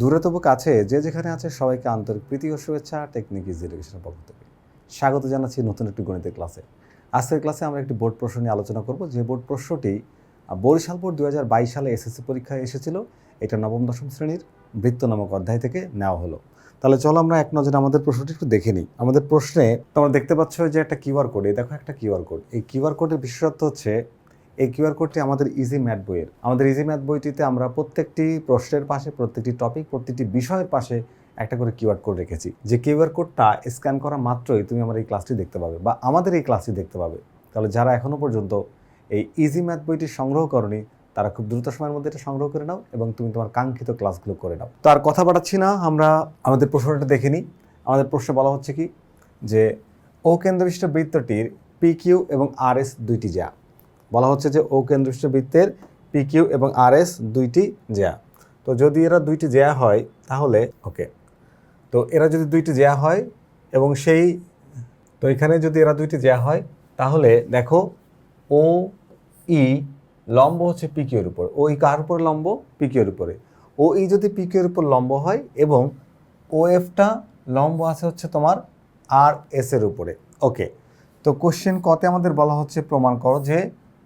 দূরে তবু কাছে, যে যেখানে আছে সবাইকে আন্তরিক প্রীতি ও শুভেচ্ছা, টেকনিক ইজ এডুকেশনের পক্ষ থেকে। স্বাগত জানাচ্ছি নতুন একটি গণিতের ক্লাসে। আজকের ক্লাসে আমরা একটি বোর্ড প্রশ্ন নিয়ে আলোচনা করব। যে বোর্ড প্রশ্নটি বরিশাল বোর্ড দুই হাজার বাইশ সালে এসএসসি পরীক্ষায় এসেছিল। এটা নবম, দশম শ্রেণির বৃত্ত নামক অধ্যায় থেকে নেওয়া হলো। তাহলে চলো আমরা এক নজরে আমাদের প্রশ্নটি একটু দেখে নিই। আমাদের প্রশ্নে তোমরা দেখতে পাচ্ছ যে একটা কিউআর কোড, এই দেখো একটা কিউআর কোড। এই কিউআর কোডের বিশেষত্ব হচ্ছে এই কিউআর কোডটি আমাদের ইজি ম্যাথ বইয়ের। আমাদের ইজি ম্যাথ বইটিতে আমরা প্রত্যেকটি প্রশ্নের পাশে, প্রত্যেকটি টপিক প্রত্যেকটি বিষয়ের পাশে একটা করে কিউআর কোড রেখেছি। যে কিউআর কোডটা স্ক্যান করা মাত্রই তুমি আমার এই ক্লাসটি দেখতে পাবে বা আমাদের এই ক্লাসটি দেখতে পাবে। তাহলে যারা এখনও পর্যন্ত এই ইজি ম্যাথ বইটি সংগ্রহ করনি, তারা খুব দ্রুত সময়ের মধ্যে এটা সংগ্রহ করে নাও এবং তুমি তোমার কাঙ্ক্ষিত ক্লাসগুলো করে নাও। তো আর কথা বাড়াচ্ছি না, আমরা আমাদের প্রশ্নটা দেখে নিই। আমাদের প্রশ্নে বলা হচ্ছে কি? যে ও কেন্দ্রবিষ্ট বৃত্তটির পি কিউ এবং আর এস দুইটি যা। বলা হচ্ছে যে ও কেন্দ্রবিষ্ট বৃত্তের পি কিউ এবং আর এস দুইটি জ্যা। তো যদি এরা দুইটি জ্যা হয়, তাহলে ওকে তো এরা যদি দুইটি জ্যা হয় এবং সেই, তো এখানে যদি এরা দুইটি জ্যা হয়, তাহলে দেখো ও, ই লম্ব হচ্ছে পিকিউর উপর। ও ই কার উপর লম্ব? পিকিউর উপরে। ও ই যদি পিকিউর উপর লম্ব হয় এবং ও এফটা লম্ব আছে হচ্ছে তোমার আর এস এর উপরে। ওকে তো কোশ্চেন কতে আমাদের বলা হচ্ছে প্রমাণ করো যে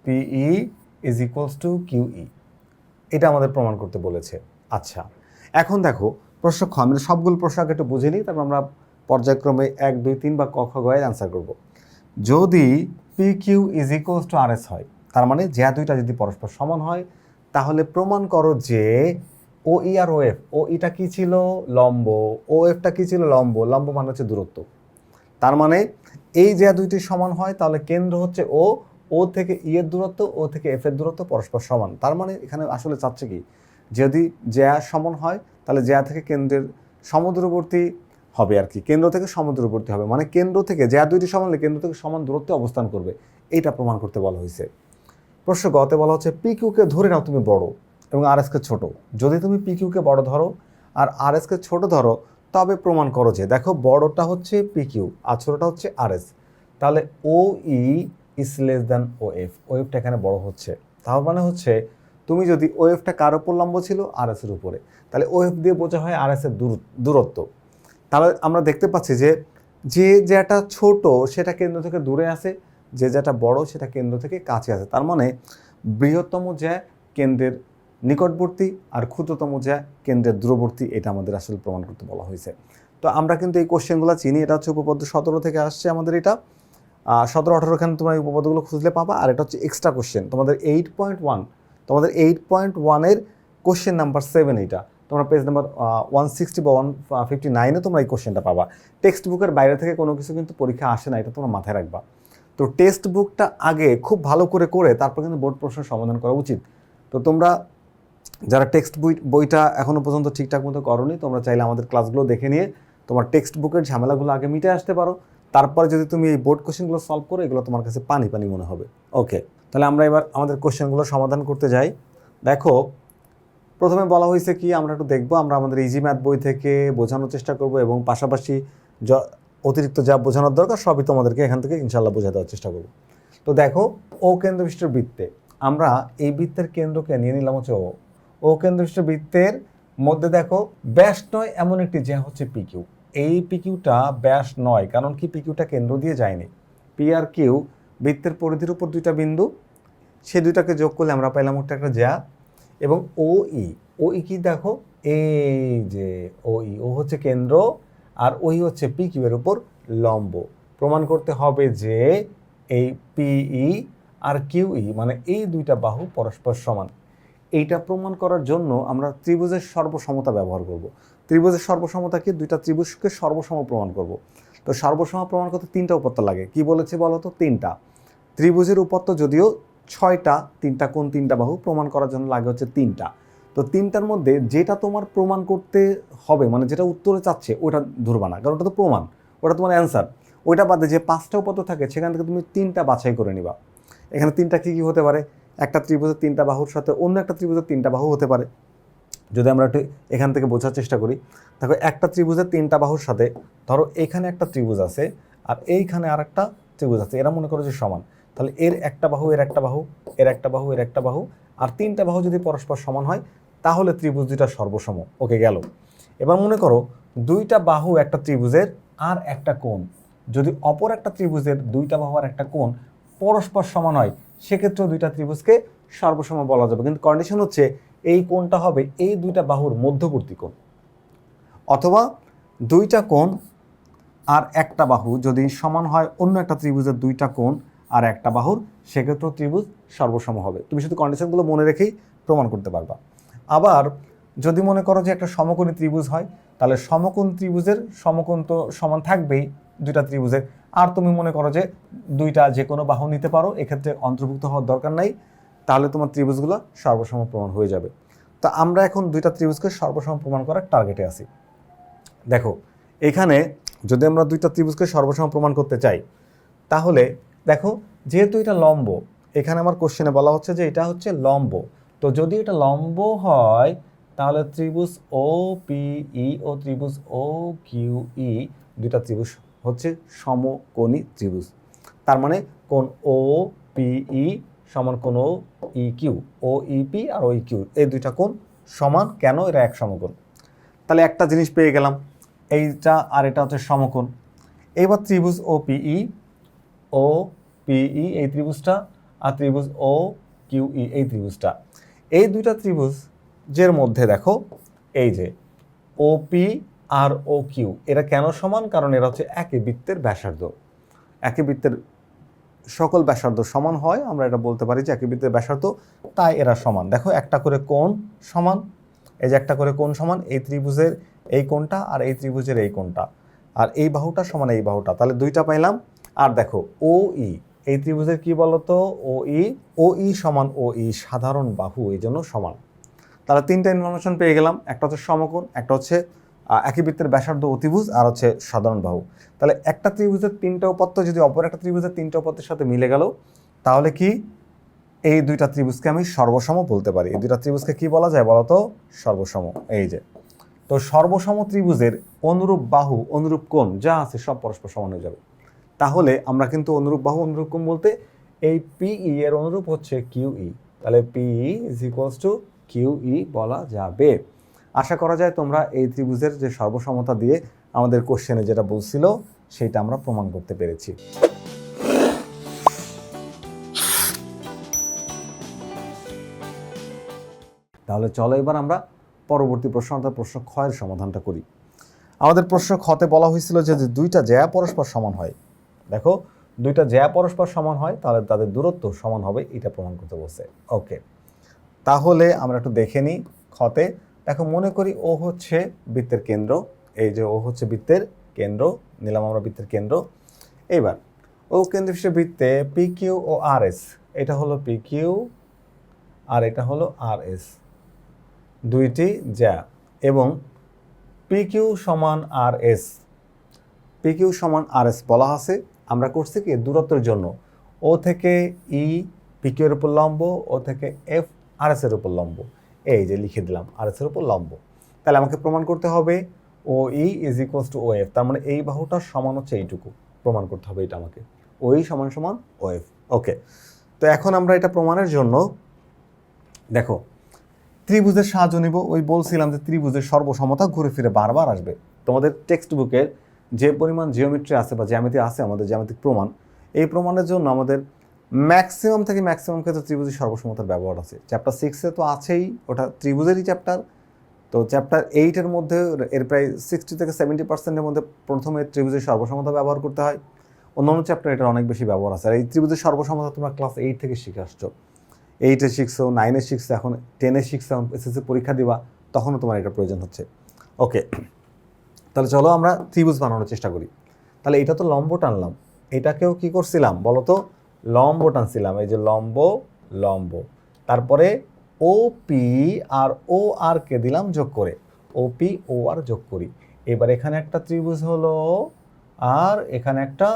PE is equals to Q E এটা আমাদের প্রমাণ করতে বলেছে। আচ্ছা এখন দেখো, প্রশ্ন খ, আমি সবগুলো প্রশ্ন আগে একটু বুঝে নিই, তারপর আমরা পর্যায়ক্রমে এক, দুই, তিন বা ক, খ গয়ের অ্যান্সার করব। যদি P Q is equals to R S হয়, তার মানে যে দুইটা যদি পরস্পর সমান হয়, তাহলে প্রমাণ করো যে ও ই আর ও এফ ও ইটা কি ছিল? লম্ব। ও এফটা কি ছিল? লম্ব। লম্ব মানে হচ্ছে দূরত্ব। তার মানে এই যে দুইটি সমান হয়, তাহলে কেন্দ্র হচ্ছে ও ও থেকে ই এর দূরত্ব, ও থেকে এফ এর দূরত্ব পরস্পর সমান। তার মানে এখানে আসলে চাচ্ছে কি? যদি জ্যা সমান হয়, তাহলে জ্যা থেকে কেন্দ্রের সমুদ্রবর্তী হবে আর কি। কেন্দ্র থেকে সমুদ্রবর্তী হবে। মানে কেন্দ্র থেকে জ্যা দুইটি সমান কেন্দ্র থেকে সমান দূরত্বে অবস্থান করবে। এইটা প্রমাণ করতে বলা হয়েছে। প্রশ্ন গতে বলা হচ্ছে পি কিউকে ধরে নাও তুমি বড় এবং আর এসকে ছোট। যদি তুমি পি কিউকে বড় ধরো আর আর এসকে ছোট ধরো, তবে প্রমাণ করো যে, দেখো বড়টা হচ্ছে পি কিউ আর ছোটটা হচ্ছে আর এস তাহলে O E is less than O F O এফটা এখানে বড় হচ্ছে। তার মানে হচ্ছে, তুমি যদি ও এফটা কার উপর লম্ব ছিল? আর এসের উপরে। তাহলে ও এফ দিয়ে বোঝা হয় আর এসের দূর- দূরত্ব। তাহলে আমরা দেখতে পাচ্ছি যে যে যেটা ছোট, সেটা কেন্দ্র থেকে দূরে আছে। যে যেটা বড়, সেটা কেন্দ্র থেকে কাছে আছে। তার মানে বৃহত্তম জ্যা কেন্দ্রের নিকটবর্তী আর ক্ষুদ্রতম জ্যা কেন্দ্রের দূরবর্তী এটা আমাদের আসলে প্রমাণ করতে বলা হয়েছে। তো আমরা কিন্তু এই কোশ্চেনগুলো চিনি। এটা হচ্ছে উপপাদ্য সতেরো থেকে আসছে আমাদের এটা। সতেরো, আঠারো খানে তোমরা এই উপপাদ্যগুলো খুঁজলে পাবা। আর এটা হচ্ছে এক্সট্রা কোশ্চেন তোমাদের এইট পয়েন্ট ওয়ান তোমাদের এইট পয়েন্ট ওয়ানের কোশ্চেন নাম্বার সেভেন এইটা। তোমরা পেজ নাম্বার ওয়ান সিক্সটি বা ওয়ান ফিফটি নাইনে তোমরা এই কোশ্চেনটা পাবা। টেক্সট বুকের বাইরে থেকে কোনো কিছু কিন্তু পরীক্ষা আসে না, এটা তোমরা মাথায় রাখবা। তো টেক্সট বুকটা আগে খুব ভালো করে করে তারপর কিন্তু বোর্ড প্রশ্নের সমাধান করা উচিত। তো তোমরা যারা টেক্সট বই, বইটা এখনও পর্যন্ত ঠিকঠাক মতো করনি, তোমরা চাইলে আমাদের ক্লাসগুলো দেখে নিয়ে তোমার টেক্সট বুকের ঝামেলাগুলো আগে মিটে আসতে পারো। তারপরে যদি তুমি এই বোর্ড কোশ্চেনগুলো সলভ করো, এগুলো তোমার কাছে পানি পানি মনে হবে। ওকে তাহলে আমরা এবার আমাদের কোশ্চেনগুলো সমাধান করতে যাই। দেখো, প্রথমে বলা হয়েছে কি, আমরা একটু দেখব, আমরা আমাদের ইজি ম্যাথ বই থেকে বোঝানোর চেষ্টা করব এবং পাশাপাশি অতিরিক্ত যা বোঝানোর দরকার, সবই তোমাদেরকে এখান থেকে ইনশাল্লাহ বোঝা দেওয়ার চেষ্টা করব। তো দেখো ও কেন্দ্রবিষ্ট বৃত্তে, আমরা এই বৃত্তের কেন্দ্রকে নিয়ে নিলাম হচ্ছে ও ও কেন্দ্রবিষ্ট বৃত্তের মধ্যে দেখো, ব্যাস নয় এমন একটি যে হচ্ছে পিকিউ এই পিকিউটা ব্যাস নয়, কারণ কি পিকিউটা কেন্দ্র দিয়ে যায়নি। পি আর কিউ বৃত্তের পরিধির উপর দুইটা বিন্দু, সে দুইটাকে যোগ করলে আমরা পাইলাম ওটা একটা জ্যা। এবং ও ই ও ই কি দেখো? এই যে ও ই ও হচ্ছে কেন্দ্র আর ওই হচ্ছে পি কিউ এর উপর লম্ব। প্রমাণ করতে হবে যে এই পিই আর কিউই মানে এই দুইটা বাহু পরস্পর সমান। এইটা প্রমাণ করার জন্য আমরা ত্রিভুজের সর্বসমতা ব্যবহার করব। ত্রিভুজের সর্বসমতাকে দুইটা ত্রিভুজকে সর্বসম প্রমাণ করব। তো সর্বসম প্রমাণ করতে তিনটা উপত্য লাগে। কি বলেছে বলো তো? তিনটা। ত্রিভুজের উপত্য যদিও ছয়টা, তিনটা কোন তিনটা বাহু প্রমাণ করার জন্য লাগে হচ্ছে তিনটা। তো তিনটার মধ্যে যেটা তোমার প্রমাণ করতে হবে মানে যেটা উত্তরে চাচ্ছে, ওটা ধরবা না, কারণ ওটা তো প্রমাণ, ওটা তোমার অ্যান্সার। ওইটা বাদে যে পাঁচটা উপত্য থাকে, সেখান থেকে তুমি তিনটা বাছাই করে নিবা। এখানে তিনটা কী কী হতে পারে? একটা ত্রিভুজের তিনটা বাহুর সাথে অন্য একটা ত্রিভুজের তিনটা বাহু হতে পারে। যদি আমরা একটু এখান থেকে বোঝার চেষ্টা করি, দেখো একটা ত্রিভুজের তিনটা বাহুর সাথে, ধরো এখানে একটা ত্রিভুজ আছে আর এইখানে আর একটা ত্রিভুজ আছে, এরা মনে করো যে সমান। তাহলে এর একটা বাহু, এর একটা বাহু, এর একটা বাহু, এর একটা বাহু আর তিনটা বাহু যদি পরস্পর সমান হয়, তাহলে ত্রিভুজ দুইটা সর্বসম। ওকে, গেল। এবার মনে করো দুইটা বাহু একটা ত্রিভুজের আর একটা কোণ। যদি অপর একটা ত্রিভুজের দুইটা বাহু আর একটা কোণ পরস্পর সমান হয়, সেক্ষেত্রেও দুইটা ত্রিভুজকে সর্বসম বলা যাবে। কিন্তু কন্ডিশন হচ্ছে এই কোণটা হবে এই দুইটা বাহুর মধ্যবর্তী কোণ। অথবা দুইটা কোণ আর একটা বাহু যদি সমান হয় অন্য একটা ত্রিভুজের দুইটা কোণ আর একটা বাহুর, সেক্ষেত্রেও ত্রিভুজ সর্বসম হবে। তুমি শুধু কন্ডিশনগুলো মনে রেখেই প্রমাণ করতে পারবা। আবার যদি মনে করো যে একটা সমকোণী ত্রিভুজ হয়, তাহলে সমকোণ ত্রিভুজের সমকোণ তো সমান থাকবেই, দুইটা ত্রিভুজের। আর তুমি মনে করো যে দুইটা যে কোনো বাহু নিতে পারো, এক্ষেত্রে অন্তর্ভুক্ত হওয়ার দরকার নাই, তাহলে তোমার ত্রিভুজগুলো সর্বসম প্রমাণ হয়ে যাবে। তো আমরা এখন দুইটা ত্রিভুজকে সর্বসম প্রমাণ করার টার্গেটে আছি। দেখো, এখানে যদি আমরা দুইটা ত্রিভুজকে সর্বসম প্রমাণ করতে চাই, তাহলে দেখো, যেহেতু এটা লম্ব, এখানে আমার কোশ্চেনে বলা হচ্ছে যে এটা হচ্ছে লম্ব। তো যদি এটা লম্ব হয়, তাহলে ত্রিভুজ ও পিই ও ত্রিভুজ ও কিউ ই দুইটা ত্রিভুজ হচ্ছে সমকোণী ত্রিভুজ। তার মানে কোন ও পিই সমান কোন O E Q O EP আর ও কিউ এই দুইটা কোণ সমান কেন? এরা এক সমকোণ। তাহলে একটা জিনিস পেয়ে গেলাম। এইটা আর এটা হচ্ছে সমকোণ। এবার ত্রিভুজ ও পিই ও পিই এই ত্রিভুজটা আর ত্রিভুজ ও কিউই এই ত্রিভুজটা। এই দুইটা ত্রিভুজের মধ্যে দেখো, এই যে O P R O Q. এরা কেন সমান? কারণ এরা হচ্ছে একই বৃত্তের ব্যাসার্ধ। একই বৃত্তের সকল ব্যাসার্ধ সমান হয়, আমরা এটা বলতে পারি যে একই বৃত্তের ব্যাসার্ধ, তাই এরা সমান। দেখো, একটা করে কোণ সমান, এই যে একটা করে কোণ সমান, এই ত্রিভুজের এই কোণটা আর এই ত্রিভুজের এই কোণটা। আর এই বাহুটা সমান এই বাহুটা। তাহলে দুইটা পাইলাম। আর দেখো, ও ই, এই ত্রিভুজের কি বলতো? ও ই ও ই সমান ও ই, সাধারণ বাহু, এই জন্য সমান। তাহলে তিনটা ইনফরমেশন পেয়ে গেলাম। একটা হচ্ছে সমকোণ, একটা হচ্ছে একই বৃত্তের ব্যাসার্ধ অতিভুজ আর হচ্ছে সাধারণ বাহু। তাহলে একটা ত্রিভুজের তিনটা উপাত্ত যদি অপর একটা ত্রিভুজের তিনটা উপাত্তের সাথে মিলে গেল, তাহলে কি এই দুইটা ত্রিভুজকে আমি সর্বসম বলতে পারি? এই দুইটা ত্রিভুজকে কি বলা যায় বলতো? সর্বসম। এই যে। তো সর্বসম ত্রিভুজের অনুরূপ বাহু, অনুরূপ কোণ যা আছে সব পরস্পর সমান হয়ে যাবে। তাহলে আমরা কিন্তু অনুরূপ বাহু, অনুরূপ কোণ বলতে এই পিই এর অনুরূপ হচ্ছে কিউই তাহলে PE is equals to QE বলা যাবে। আশা করা যায় তোমরা এই ত্রিভুজের যে সর্বসমতা দিয়ে আমাদের কোশ্চেনে যেটা বলছিল, সেটা আমরা প্রমাণ করতে পেরেছি। তাহলে চলো এবার আমরা পরবর্তী প্রশ্ন অর্থাৎ প্রশ্ন ক্ষয়ের সমাধানটা করি। আমাদের প্রশ্ন খতে বলা হয়েছিল যে দুইটা জ্যা পরস্পর সমান হয়। দেখো, দুইটা জ্যা পরস্পর সমান হয়, তাহলে তাদের দূরত্ব সমান হবে, এটা প্রমাণ করতে বলছে। ওকে তাহলে আমরা একটু দেখে নিই খতে দেখো মনে করি ও হচ্ছে বৃত্তের কেন্দ্র। এই যে ও হচ্ছে বৃত্তের কেন্দ্র, নিলাম আমরা বৃত্তের কেন্দ্র। এবার ও কেন্দ্র হিসেবে বৃত্তে পি কিউ ও আর এস এটা হলো পি কিউ আর এটা হলো আর এস দুইটি জ্যা এবং পি কিউ সমান আর এস পি কিউ সমান আর এস বলা আছে। আমরা করছি কি দূরত্বের জন্য। ও থেকে ই পি কিউ এর উপর লম্ব, ও থেকে এফ আর এস এর উপর লম্ব। এই যে লিখে দিলাম আর এসের উপর লম্ব। তাহলে আমাকে প্রমাণ করতে হবে O E is equals to O F তার মানে এই বাহুটার সমান হচ্ছে এইটুকু। প্রমাণ করতে হবে এটা আমাকে। ও ই সমান সমান ও এফ ওকে তো এখন আমরা এটা প্রমাণের জন্য, দেখো, ত্রিভুজের সাহায্য নিব। ওই বলছিলাম যে ত্রিভুজের সর্বসমতা ঘুরে ফিরে বারবার আসবে। তোমাদের টেক্সট বুকের যে পরিমাণ জিওমেট্রি আছে বা জ্যামিতি আছে, আমাদের জ্যামিতিক প্রমাণ, এই প্রমাণের জন্য আমাদের ম্যাক্সিমাম থেকে ম্যাক্সিমাম ক্ষেত্রে ত্রিভুজের সর্বসমতার ব্যবহার আছে। চ্যাপ্টার সিক্সে তো আছেই, ওটা ত্রিভুজেরই চ্যাপ্টার তো চ্যাপ্টার এইটের মধ্যে, এর প্রায় সিক্সটি থেকে সেভেন্টি পার্সেন্টের মধ্যে প্রথমে ত্রিভুজের সর্বসমতা ব্যবহার করতে হয়। অন্যান্য চ্যাপ্টার এটার অনেক বেশি ব্যবহার আছে। আর এই ত্রিভুজের সর্বসমতা তোমরা ক্লাস এইট থেকে শিখে আসছো। এইটে শিখছো নাইনে শিখছো এখন টেনে শিখছো এখন এসএসসি পরীক্ষা দিবা, তখনও তোমার এটা প্রয়োজন হচ্ছে। ওকে তাহলে চলো আমরা ত্রিভুজ বানানোর চেষ্টা করি। তাহলে এটা তো লম্ব টানলাম। এটাকেও কি করছিলাম বলো তো লম্ব টানছিলাম, এই যে লম্ব লম্ব। তারপরে ও পি আর ও আর কে দিলাম যোগ করে। ও পি ও আর যোগ করি। এবার এখানে একটা ত্রিভুজ হলো আর এখানে একটা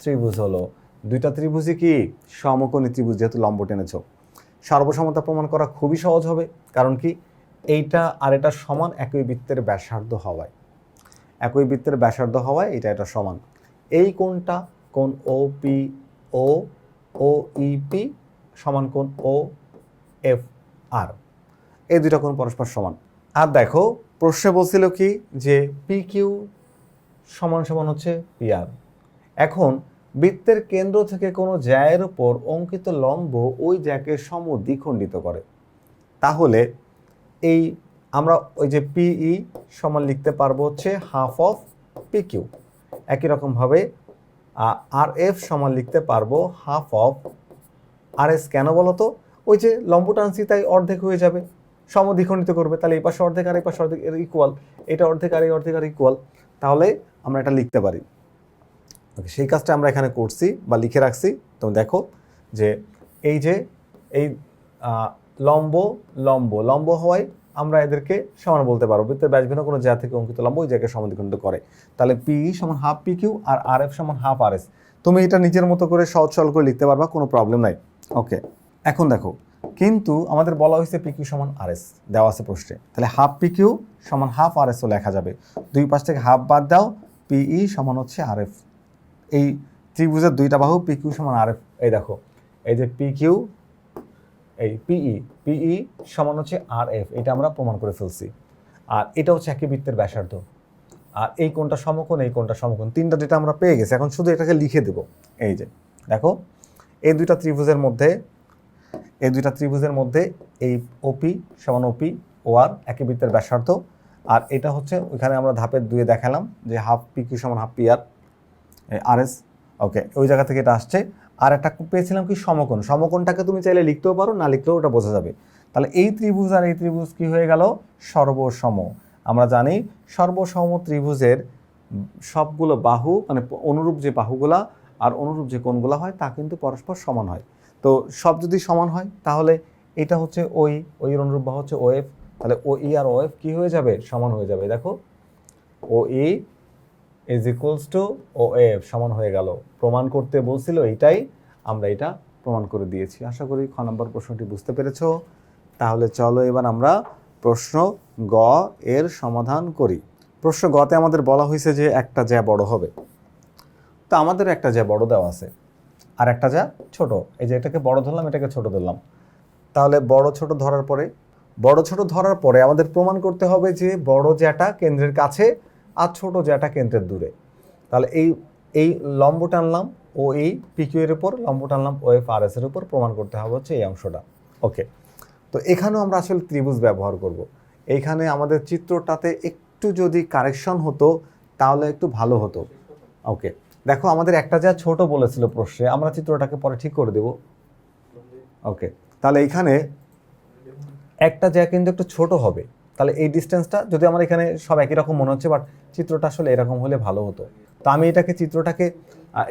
ত্রিভুজ হলো। দুইটা ত্রিভুজই কি? সমকোণী ত্রিভুজ, যেহেতু লম্ব টেনেছো। সর্বসমতা প্রমাণ করা খুবই সহজ হবে, কারণ কি? এইটা আর এটা সমান একই বৃত্তের ব্যাসার্ধ হওয়ায়। একই বৃত্তের ব্যাসার্ধ হওয়ায় এটা এটা সমান। এই কোণটা কোণ O P O O E P সমান কোণ ও এফ আর এই দুইটা কোণ পরস্পর সমান। আর দেখো, প্রশ্নে বলছিল কি যে পি কিউ সমান সমান হচ্ছে পিআর এখন, বৃত্তের কেন্দ্র থেকে কোনো জ্যায়ের উপর অঙ্কিত লম্ব ওই জ্যাকে সম দ্বিখণ্ডিত করে। তাহলে, এই আমরা ওই যে পিই সমান লিখতে পারব হচ্ছে হাফ অফ পি কিউ একই রকমভাবে আর এফ সমান লিখতে পারব হাফ অফ আর এস কেন বলো তো? ওই যে লম্ব টানছি তাই অর্ধেক হয়ে যাবে। সমদ্বিখণ্ডিত করবে, তাহলে এই পাশে অর্ধেক আর এই পাশে অর্ধেক ইকুয়াল এটা অর্ধেক আর এই অর্ধেক আর ইকুয়াল তাহলে আমরা এটা লিখতে পারি। ওকে সেই কাজটা আমরা এখানে করছি বা লিখে রাখছি। তুমি দেখো যে এই যে এই লম্ব লম্ব। লম্ব হওয়ায় আমরা এদেরকে সমান বলতে পারব। বৃত্তের ব্যাসভিন্ন কোনো জায়গা থেকে অঙ্কিত লম্ব ওই জায়গায় সমাধিখণ্ড করে। তাহলে পি সমান হাফ পি কিউ আর আর এফ সমান হাফ আর এস তুমি এটা নিজের মতো করে সহজ সরল করে লিখতে পারবা, কোনো প্রবলেম নাই। ওকে এখন দেখো, কিন্তু আমাদের বলা হয়েছে পি কিউ সমান আর এস দেওয়া আছে প্রশ্নে। তাহলে হাফ পি কিউ সমান হাফ আর এসও লেখা যাবে। দুই পাশ থেকে হাফ বাদ দাও পিই সমান হচ্ছে আর এফ এই ত্রিভুজের দুইটা বাহু পি কিউ সমান আর এফ এই দেখো, এই যে পি কিউ এই পিই পিই সমান হচ্ছে আর এফ এটা আমরা প্রমাণ করে ফেলছি। আর এটা হচ্ছে একই বৃত্তের ব্যাসার্ধ। আর এই কোনটা সমকোণ, এই কোনটা সমকোণ, তিনটা যেটা আমরা পেয়ে গেছি, এখন শুধু এটাকে লিখে দেব। এই যে, দেখো, এই দুইটা ত্রিভুজের মধ্যে, এই দুইটা ত্রিভুজের মধ্যে এই ওপি সমান ওপি ও আর একই বৃত্তের ব্যাসার্ধ। আর এটা হচ্ছে, ওইখানে আমরা ধাপের দুয়ে দেখালাম যে হাফ পি কিউ সমান হাফ পি আর আর এস ওকে, ওই জায়গা থেকে এটা আসছে। আর একটা পেয়েছিলাম কি সমকোণ। সমকোণটাকে তুমি চাইলে লিখতেও পারো, না লিখলেও ওটা বোঝা যাবে। তাহলে এই ত্রিভুজ আর এই ত্রিভুজ কি হয়ে গেল? সর্বসম। আমরা জানি সর্বসম ত্রিভুজের সবগুলো বাহু মানে অনুরূপ যে বাহুগুলা আর অনুরূপ যে কোণগুলো হয়, তা কিন্তু পরস্পর সমান হয়। তো সব যদি সমান হয়, তাহলে এটা হচ্ছে ওই ওই অনুরূপ বাহু হচ্ছে ওএফ। তাহলে ও ই আর ওএফ কি হয়ে যাবে? সমান হয়ে যাবে। দেখো O E is equals to O F সমান হয়ে গেল। প্রমাণ করতে বলছিল এইটাই, আমরা এটা প্রমাণ করে দিয়েছি। আশা করি খ নম্বর প্রশ্নটি বুঝতে পেরেছ। তাহলে চলো এবার আমরা প্রশ্ন গ এর সমাধান করি। প্রশ্ন গতে আমাদের বলা হয়েছে যে একটা জ্যা বড় হবে। তো আমাদের একটা জ্যা বড় দেওয়া আছে, আর একটা যা ছোট। এই যে এটাকে বড় ধরলাম, এটাকে ছোট ধরলাম। তাহলে বড় ছোট ধরার পরে, বড় ছোট ধরার পরে আমাদের প্রমাণ করতে হবে যে বড় জ্যাটা কেন্দ্রের কাছে আর ছোট জ্যাটা কেন্দ্রের দূরে। তাহলে এই এই লম্ব টানলাম ও এই পিকিউ এর উপর লম্ব টানলাম ও এফ আর এস এর উপর, প্রমাণ করতে হবে হচ্ছে এই অংশটা। ওকে, তো এখানেও আমরা আসলে ত্রিভুজ ব্যবহার করব। এইখানে আমাদের চিত্রটাতে একটু যদি কারেকশন হতো, তাহলে একটু ভালো হতো। ওকে, দেখো আমাদের একটা যা ছোট বলেছিল প্রশ্নে, আমরা চিত্রটাকে পরে ঠিক করে দেব। ওকে, তাহলে এইখানে একটা যা কিন্তু একটু ছোট হবে। তাহলে এই ডিস্টেন্সটা যদি আমার এখানে সব একই রকম মনে হচ্ছে বাট চিত্রটা আসলে এরকম হলে ভালো হতো। তো আমি এটাকে, চিত্রটাকে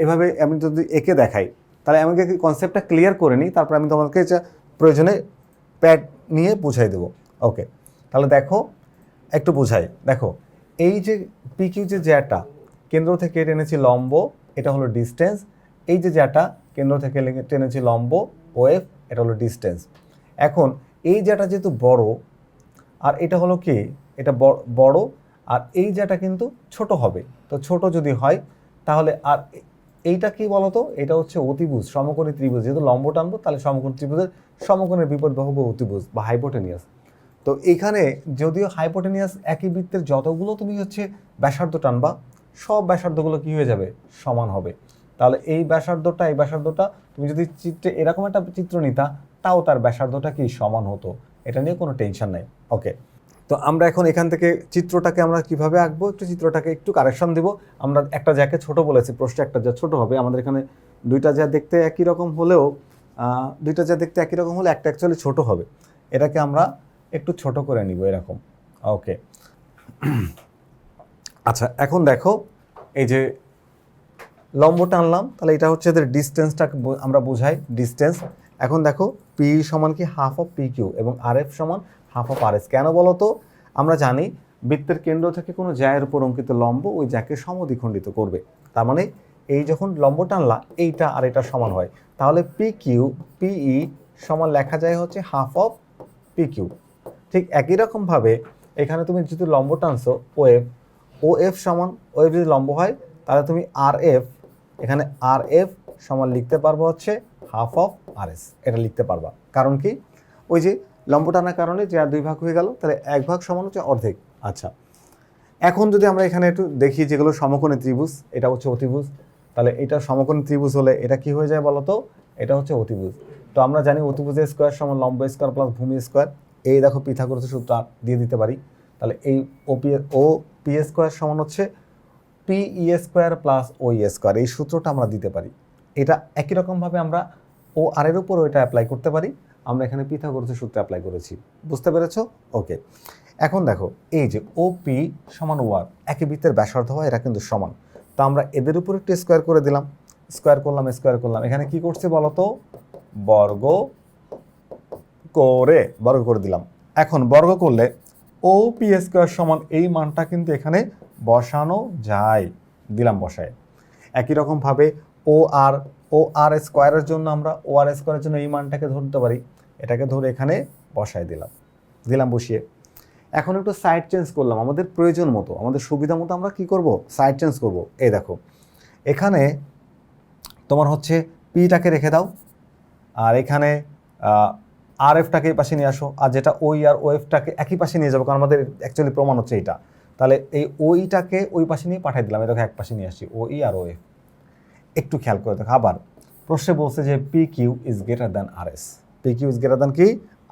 এভাবে আমি যদি এঁকে দেখাই, তাহলে আমাকে কনসেপ্টটা ক্লিয়ার করে নিই, তারপর আমি তোমাকে প্রয়োজনে প্যাড নিয়ে বুঝাই দেবো। ওকে তাহলে দেখো, একটু বুঝাই। দেখো, এই যে পিকিউ যে জ্যাটা, কেন্দ্র থেকে টেনেছি লম্ব, এটা হলো ডিস্টেন্স এই যে জ্যাটা, কেন্দ্র থেকে টেনেছি লম্ব ওএফ এটা হলো ডিস্টেন্স এখন, এই জ্যাটা যেহেতু বড় আর এটা হলো কি? এটা বড় আর এই যেটা কিন্তু ছোট হবে। তো ছোট যদি হয়, তাহলে আর এইটা কি বলতো? এটা হচ্ছে অতিভুজ, সমকোণী ত্রিভুজ। যেহেতু লম্ব টানবো তাহলে সমকোণ ত্রিভুজের সমকোণের বিপদ বাহু বা অতিভুজ বা হাইপোটেনিয়াস তো এখানে যদিও হাইপোটেনিয়াস একই বৃত্তের যতগুলো তুমি হচ্ছে ব্যাসার্ধ টানবা, সব ব্যাসার্ধগুলো কি হয়ে যাবে? সমান হবে। তাহলে এই ব্যাসার্ধটা এই ব্যাসার্ধটা তুমি যদি চিত্রে এরকম একটা চিত্র নিতা, তাও তার ব্যাসার্ধটা কি সমান হতো? এটা নিয়ে কোনো টেনশন নাই। ওকে তো আমরা এখন এখান থেকে চিত্রটাকে আমরা কীভাবে আঁকবো? একটু চিত্রটাকে একটু কারেকশন দিব। আমরা একটা জ্যাকে ছোট বলেছি, প্রশ্ন একটা যা ছোট হবে। আমাদের এখানে দুইটা যা দেখতে একই রকম হলেও দুইটা যা দেখতে একই রকম হলে একটা অ্যাকচুয়ালি ছোট হবে। এটাকে আমরা একটু ছোট করে নিব এরকম। ওকে আচ্ছা এখন দেখো, এই যে লম্ব টানলাম তাহলে এটা হচ্ছে এদের ডিস্টেন্সটা আমরা বোঝাই। ডিস্টেন্স এখন দেখো পি সমান কি হাফ অফ পি কিউ এবং আর এফ সমান হাফ অফ আর এস কেন বলো তো? আমরা জানি বৃত্তের কেন্দ্র থেকে কোনো জ্যায়ের উপর অঙ্কিত লম্ব ওই জ্যাকে সমদ্বিখণ্ডিত করবে। তার মানে এই যখন লম্ব টানলা, এইটা আর এটা সমান হয়। তাহলে পি কিউ পিই সমান লেখা যায় হচ্ছে হাফ অফ পি কিউ ঠিক একই রকমভাবে এখানে তুমি যদি লম্ব টানছো ও এফ ও এফ সমান ও এফ যদি লম্ব হয়, তাহলে তুমি আর এফ এখানে আর এফ সমান লিখতে পারব হচ্ছে হাফ অফ আর এস এটা লিখতে পারবা। কারণ কি? ওই যে লম্ব টানার কারণে যে আর দুই ভাগ হয়ে গেল, তাহলে এক ভাগ সমান হচ্ছে অর্ধেক। আচ্ছা এখন যদি আমরা এখানে একটু দেখি যেগুলো সমকোণী ত্রিভুজ, এটা হচ্ছে অতিভুজ। তাহলে এটা সমকোণী ত্রিভুজ হলে এটা কি হয়ে যায় বলতো? এটা হচ্ছে অতিভুজ। তো আমরা জানি অতিভুজের স্কোয়ার সমান লম্ব স্কোয়ার প্লাস ভূমি স্কোয়ার এই দেখো পিথাগোরাসের সূত্র দিয়ে দিতে পারি। তাহলে এই O P O P square সমান হচ্ছে P E square plus O E square এই সূত্রটা আমরা দিতে পারি। এটা একই রকমভাবে আমরা ও আর এর উপর ওইটা অ্যাপ্লাই করতে পারি। আমরা এখানে পিথাগোরাসের সূত্র অ্যাপ্লাই করেছি। বুঝতে পেরেছ? ওকে এখন দেখো, এই যে ও পি সমান ওয়ার একই বৃত্তের ব্যাসার্ধ হয়, এরা কিন্তু সমান। তো আমরা এদের উপর একটু স্কোয়ার করে দিলাম। স্কোয়ার করলাম স্কোয়ার করলাম। এখানে কি করছে বলো তো বর্গ করে বর্গ করে দিলাম। এখন বর্গ করলে ও পি স্কোয়ার সমান এই মানটা কিন্তু এখানে বসানো যায়। দিলাম বসায়। একই রকমভাবে ও আর ও আর স্কোয়ারের জন্য আমরা ও আর স্কোয়ারের জন্য এই মানটাকে ধরতে পারি। এটাকে ধরে এখানে বসায় দিলাম দিলাম বসিয়ে। এখন একটু সাইড চেঞ্জ করলাম, আমাদের প্রয়োজন মতো, আমাদের সুবিধা মতো আমরা কি করব? সাইড চেঞ্জ করব। এই দেখো, এখানে তোমার হচ্ছে পিটাকে রেখে দাও, আর এখানে আর এফটাকে পাশে নিয়ে আসো, আর যেটা ওই আর ও এফটাকে একই পাশে নিয়ে যাব, কারণ আমাদের অ্যাকচুয়ালি প্রমাণ হচ্ছে এটা তাহলে এই ওইটাকে ওই পাশে নিয়ে পাঠিয়ে দিলাম দেখো এক পাশে নিয়ে আসছি ও ই আর ও এফ একটু খেয়াল করে দেখো। আবার প্রশ্নে বলছে যে P Q is greater than R S P Q is greater than কি?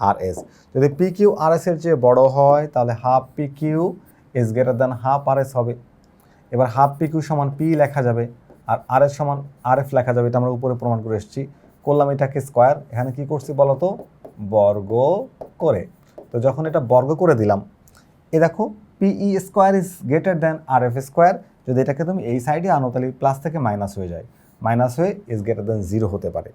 আর এস যদি পি কিউ আর এস এর চেয়ে বড় হয়, তাহলে half P Q is greater than half R S হবে। এবার হাফ পি কিউ সমান পি লেখা যাবে, আর আর এস সমান আর এফ লেখা যাবে, এটা আমরা উপরে প্রমাণ করে এসেছি। করলাম এটাকে স্কোয়ার এখানে কি করছি বলো তো বর্গ করে। তো যখন এটা বর্গ করে দিলাম, এ দেখো PE square is greater than R F square যদি এটাকে তুমি এই সাইডে আনো, তাহলে প্লাস থেকে মাইনাস হয়ে যায়। মাইনাস হয়ে ইজ গ্রেটার দ্যান জিরো হতে পারে।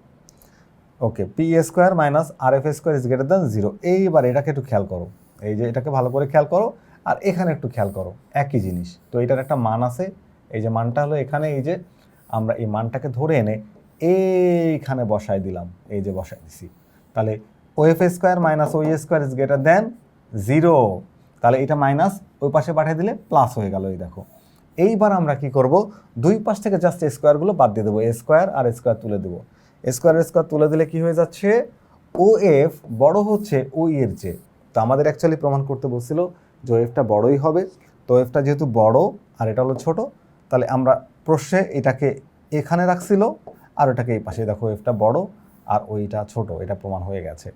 Okay P square minus R F square is greater than zero এইবার এটাকে একটু খেয়াল করো। এই যে এটাকে ভালো করে খেয়াল করো, আর এখানে একটু খেয়াল করো, একই জিনিস। তো এটার একটা মান আছে, এই যে মানটা হলো এখানে, এই যে আমরা এই মানটাকে ধরে এনে এইখানে বসাই দিলাম, এই যে বসাই দিছি। তাহলে O F square minus O square is greater than zero তাহলে এটা মাইনাস ওই পাশে পাঠিয়ে দিলে প্লাস হয়ে গেল, এই দেখো। এইবার আমরা কি করব? দুই পাশ থেকে জাস্ট স্কোয়ারগুলো বাদ দিয়ে দেবো। স্কোয়ার আর স্কোয়ার তুলে দেবো। স্কোয়ার স্কোয়ার তুলে দিলে কি হয়ে যাচ্ছে? ও এফ বড় হচ্ছে ও এর চেয়ে তো আমাদের অ্যাকচুয়ালি প্রমাণ করতে বলছিল যে এফটা বড়ই হবে। তো এফটা যেহেতু বড় আর এটা হলো ছোট, তাহলে আমরা প্রশ্নে এটাকে এখানে রাখছিল আর ওটাকে এই পাশে। দেখো এফটা বড় আর ওইটা ছোট, এটা প্রমাণ হয়ে গেছে।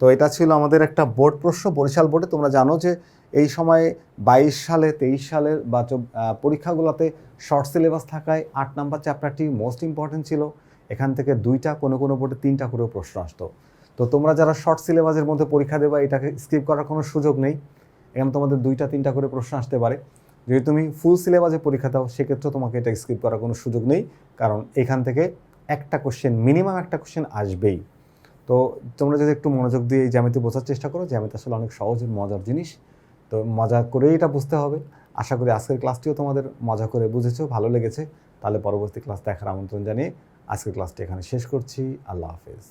তো এটা ছিল আমাদের একটা বোর্ড প্রশ্ন, বরিশাল বোর্ডে। তোমরা জানো যে এই সময়ে বাইশ সালে, তেইশ সালের বা পরীক্ষাগুলোতে শর্ট সিলেবাস থাকায় আট নাম্বার চ্যাপ্টারটি মোস্ট ইম্পর্টেন্ট ছিল। এখান থেকে দুইটা, কোনো কোনো বোর্ডে তিনটা করেও প্রশ্ন আসতো। তো তোমরা যারা শর্ট সিলেবাসের মধ্যে পরীক্ষা দেবা, এটাকে স্কিপ করার কোনো সুযোগ নেই। এখানে তোমাদের দুইটা, তিনটা করে প্রশ্ন আসতে পারে। যদি তুমি ফুল সিলেবাসে পরীক্ষা দাও, সেক্ষেত্রে তোমাকে এটা স্কিপ করার কোনো সুযোগ নেই। কারণ এখান থেকে একটা কোশ্চেন মিনিমাম একটা কোশ্চেন আসবেই। তো তোমরা যদি একটু মনোযোগ দিয়ে এই জ্যামিতি বোঝার চেষ্টা করো, জ্যামিতি আসলে অনেক সহজ মজার জিনিস। তো মজা করেই এটা বুঝতে হবে। আশা করি আজকের ক্লাসটিও তোমাদের মজা করে বুঝেছ, ভালো লেগেছে। তাহলে পরবর্তী ক্লাস দেখার আমন্ত্রণ জানিয়ে আজকের ক্লাসটি এখানে শেষ করছি। আল্লাহ হাফেজ।